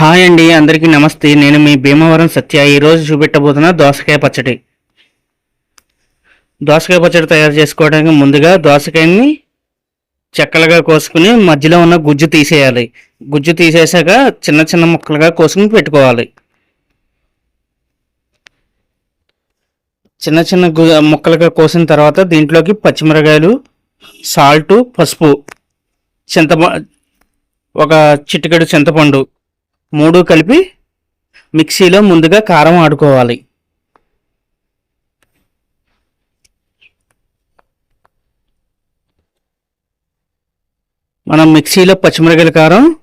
Hi అండి అందరికీ నమస్తే. నేను మీ భీమవరం సత్య. ఈరోజు చూపెట్టబోతున్న దోసకాయ పచ్చడి. దోసకాయ పచ్చడి తయారు చేసుకోవడానికి ముందుగా దోసకాయని చెక్కలుగా కోసుకుని మధ్యలో ఉన్న గుజ్జు తీసేయాలి. గుజ్జు తీసేసాక చిన్న చిన్న ముక్కలుగా కోసుకుని పెట్టుకోవాలి. చిన్న చిన్న ముక్కలుగా కోసిన తర్వాత దీంట్లోకి పచ్చిమిరకాయలు సాల్టు పసుపు చింతపండు ఒక చిటికెడు చింతపండు మూడు కలిపి మిక్సీలో ముందుగా కారం ఆడుకోవాలి. మనం మిక్సీలో పచ్చిమిరకాయల కారం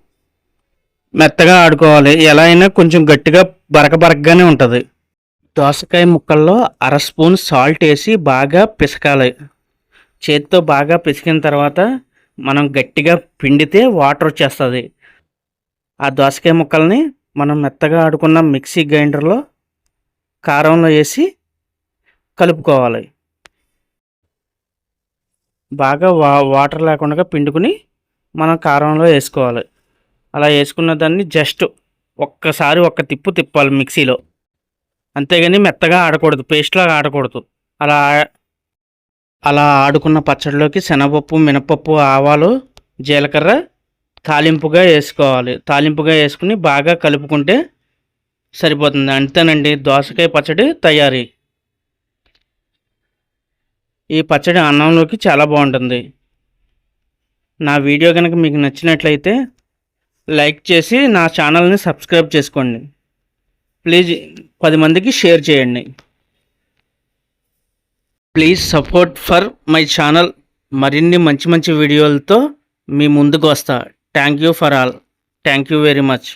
మెత్తగా ఆడుకోవాలి. ఎలా అయినా కొంచెం గట్టిగా బరక బరకగానే ఉంటుంది. దోసకాయ ముక్కల్లో అర స్పూన్ సాల్ట్ వేసి బాగా పిసకాలి. చేతితో బాగా పిసికిన తర్వాత మనం గట్టిగా పిండితే వాటర్ వచ్చేస్తుంది. ఆ దోసకాయ ముక్కల్ని మనం మెత్తగా ఆడుకున్న మిక్సీ గ్రైండర్లో కారంలో వేసి కలుపుకోవాలి. బాగా వా వాటర్ లేకుండా పిండుకుని మనం కారంలో వేసుకోవాలి. అలా వేసుకున్న దాన్ని జస్ట్ ఒక్కసారి ఒక్క తిప్పు తిప్పాలి మిక్సీలో. అంతేగాని మెత్తగా ఆడకూడదు పేస్ట్లాగా ఆడకూడదు. అలా అలా ఆడుకున్న పచ్చడిలోకి శనగపప్పు మినపప్పు ఆవాలు జీలకర్ర తాలింపుగా వేసుకోవాలి. తాలింపుగా వేసుకుని బాగా కలుపుకుంటే సరిపోతుంది. అంతేనండి. దోసకాయ పచ్చడి తయారీ. ఈ పచ్చడి అన్నంలోకి చాలా బాగుంటుంది. నా వీడియో కనుక మీకు నచ్చినట్లయితే లైక్ చేసి నా ఛానల్ని సబ్స్క్రైబ్ చేసుకోండి. ప్లీజ్ పది మందికి షేర్ చేయండి. Please support for my channel. మరిన్ని మంచి మంచి వీడియోలతో మీ ముందుకు వస్తా. thank you for all thank you very much